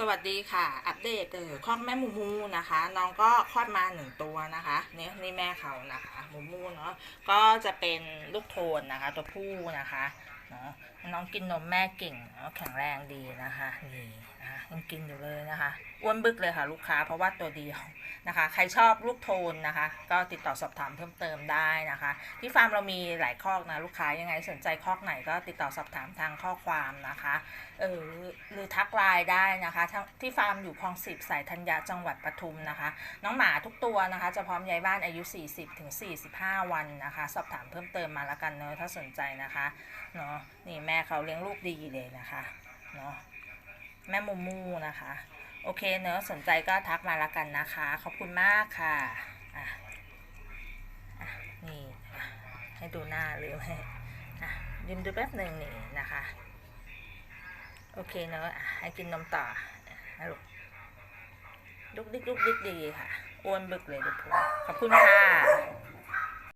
สวัสดีค่ะ อัปเดตเออคลอดแม่มูมูนะคะ น้องก็คลอดมาหนึ่งตัวนะคะเนี่ยนี่แม่เขานะคะมูมูเนาะก็จะเป็นลูกโทนนะคะ ตัวผู้นะคะเนาะ น้องกินนมแม่เก่งแข็งแรงดีนะคะนี่นะคะยังกินอยู่เลยนะคะอ้วนบึกเลยค่ะลูกค้าเพราะว่าตัวเดียวนะคะ ใครชอบลูกโทนนะคะ ก็ติดต่อสอบถามเพิ่มเติมได้นะคะ ที่ฟาร์มเรามีหลายคอกนะลูกค้ายังไงสนใจคอกไหนก็ติดต่อสอบถามทางข้อความนะคะเออหรือทักไลน์ได้นะคะท,ที่ฟาร์มอยู่คลองสิบสายธัญญาจังหวัดปทุมนะคะ น้องหมาทุกตัวนะคะ จะพร้อมย้ายบ้านอายุ 40ถึง45 วันนะคะ สอบถามเพิ่มเติมมาแล้วกันเนอะถ้าสนใจนะคะเนาะนี่แม่เขาเลี้ยงลูกดีเลยนะคะเนาะแม่มูมูนะคะ โอเคเนอะสนใจก็ทักมาล้วกันนะคะ ขอบคุณมากค่ะอะอะนี่ให้ดูหน้าหรือให้อะยืมดูแป๊บหนึ่งนี่นะคะ โอเคเนอะะให้กินนมต่อนะลูกลุกดิกลุกดิกดีค่ะอ้วนบึกเลยทุกคนขอบคุณค่ะ